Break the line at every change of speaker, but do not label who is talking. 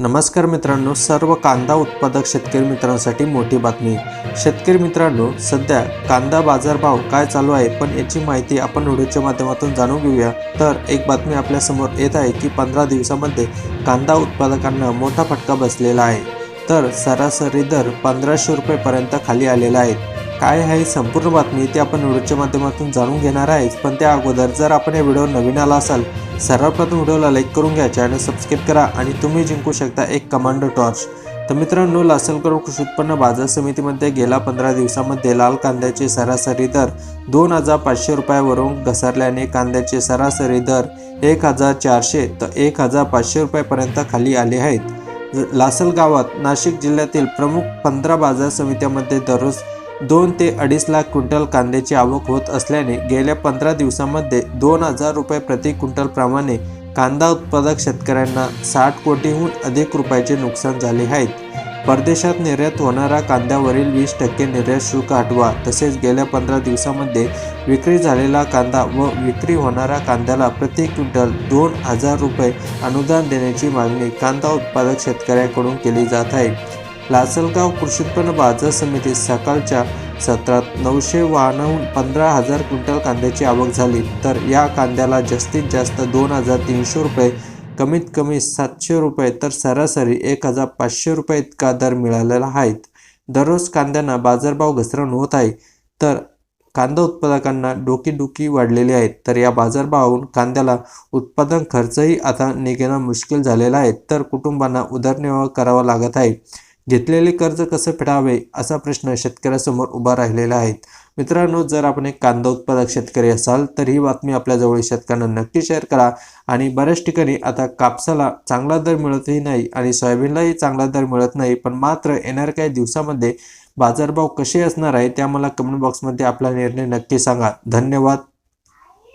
नमस्कार मित्रांनो सर्व कांदा उत्पादक शेतकरी मित्रांसाठी मोठी बातमी. शेतकरी मित्रांनो सध्या कांदा बाजारभाव काय चालू आहे पण याची माहिती आपण व्हिडिओच्या माध्यमातून जाणून घेऊया. तर एक बातमी आपल्यासमोर येत आहे की पंधरा दिवसामध्ये कांदा उत्पादकांना मोठा फटका बसलेला आहे. तर सरासरी दर पंधराशे रुपयेपर्यंत खाली आलेला आहे. काय आहे संपूर्ण बातमी ती आपण व्हिडिओच्या माध्यमातून जाणून घेणार आहेच पण त्या अगोदर जर आपण या व्हिडिओ नवीन आला असाल सर्वप्रथम व्हिडिओला लाईक करून घ्या चॅनल सबस्क्राईब करा आणि तुम्ही जिंकू शकता एक कमांडो टॉर्च तर मित्रांनो लासलकर कृषी उत्पन्न बाजार समितीमध्ये गेल्या पंधरा दिवसामध्ये लाल कांद्याचे सरासरी दर दोन हजार पाचशे रुपयावरून घसरल्याने कांद्याचे सरासरी दर एक हजार चारशे तर एक हजार पाचशे रुपयापर्यंत खाली आले आहेत. लासलगावात लासल गावात नाशिक जिल्ह्यातील प्रमुख पंधरा बाजार समित्यामध्ये दररोज दोन ते अडीच लाख क्विंटल कांद्याची आवक होत असल्याने गेल्या पंधरा दिवसामध्ये दोन हजार रुपये प्रति क्विंटल प्रमाणे कांदा उत्पादक शेतकऱ्यांना साठ कोटीहून अधिक रुपयाचे नुकसान झाले आहेत. परदेशात निर्यात होणारा कांद्यावरील वीस टक्के निर्यात शुल्क हटवा तसेच गेल्या पंधरा दिवसामध्ये विक्री झालेला कांदा व विक्री होणारा कांद्याला प्रति क्विंटल दोन हजार रुपये अनुदान देण्याची मागणी कांदा उत्पादक शेतकऱ्यांकडून केली जात आहे. लासलगाव कृषी उत्पन्न बाजार समितीत सकाळच्या सत्रात नऊशे वाहनहून पंधरा हजार क्विंटल कांद्याची आवक झाली. तर या कांद्याला जास्तीत जास्त दोन हजार तीनशे रुपये कमीत कमी सातशे रुपये तर सरासरी एक हजार पाचशे रुपये इतका दर मिळालेला आहेत दररोज कांद्यांना बाजारभाव घसरण होत आहे. तर कांदा उत्पादकांना डोकीडुकी वाढलेली आहेत तर या बाजारभावाहून कांद्याला उत्पादन खर्चही आता निघणं मुश्किल झालेला आहे. तर कुटुंबांना उदरनिर्वाह करावा लागत आहे. घेतलेले कर्ज कसं फेडावे असा प्रश्न शेतकऱ्यासमोर उभा राहिलेला आहे. मित्रांनो जर आपण एक कांदा उत्पादक शेतकरी असाल तर ही बातमी आपल्याजवळ शेतकऱ्यांना नक्की शेअर करा आणि बऱ्याच ठिकाणी आता कापसाला चांगला दर मिळतही नाही आणि सोयाबीनलाही चांगला दर मिळत नाही पण मात्र येणाऱ्या काही दिवसामध्ये बाजारभाव कसे असणार आहे त्या मला कमेंट बॉक्समध्ये आपला निर्णय नक्की सांगा. धन्यवाद.